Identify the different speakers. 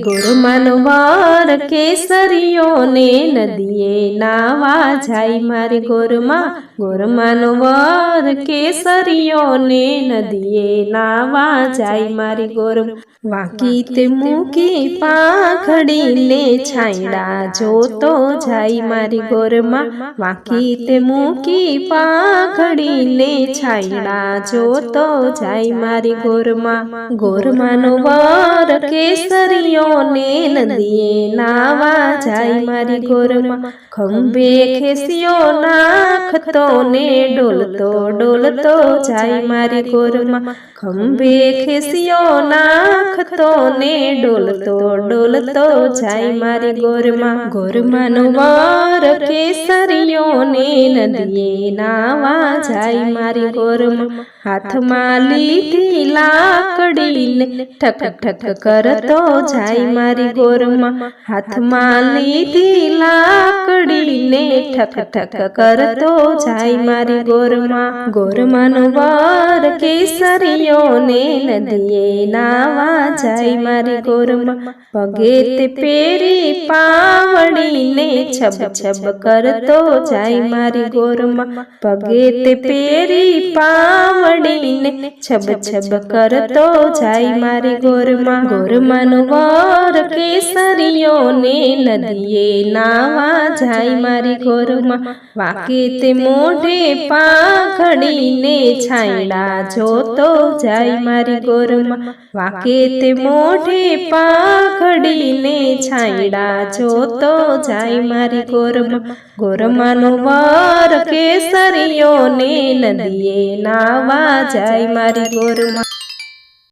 Speaker 1: ગોરમાનો વાર કેસરીઓ ને નદીએ નાવા જાય મારી ગોરમા. ગોરમાનો વાર કેસરીઓ ને નદીએ નાવા જાય મારી ગોરમ. વાંકી મૂકી પાખડી પાંખડીને છાંયડા, જોતો જાય મારી ગોરમા. વાંકી મૂકી પાખડી પાંખડીને છાંયડા, જોતો જાય મારી ગોરમા. ગોરમાનો વાર કેસરીઓ ને નદીએ નાવા જાય મારી ગોરમાં ખંભે ખેસિયો નાખતો ને ડોલતો ડોલતો જાય મારી ગોરમાં ખંભે ખેસિયો નાખતો ને ડોલતો ડોલતો જાય મારી ગોરમાં ગોરમાં વાર કેસરીઓને નદીએ નાવા જાય મારી ગોરમાં હાથમાં લીધી લાકડીને ઠક ઠક કરતો જાય મારી ગોરમાં હાથમાં લીધી લાકડીને ઠક ઠક કરતો જાય મારી ગોરમાં ગોરમાનો વાર કેસરીઓને નદીએ નાવા જાય મારી ગોરમાં પગે તે પેરી પાવડીને છબ છબ કરતો જાય મારી ગોરમાં. પગે તે પેરી પાવડીને છબ છબ કરતો જાય મારી ગોરમાં. ગોરમાનો વર કેસરીઓ ને નદીએ નાવા જાય મારી ગોરમાં. વાકે તે મોઢે પાંખડીને છાંયડા જોતો જાય મારી ગોરમાં. વાકે તે મોઢે પાંખડીને છાંયડા જોતો જાય મારી ગોરમા. ગોરમાનો વાર કેસરીઓ ને નદીએ નાવા જાય મારી ગોરમાં.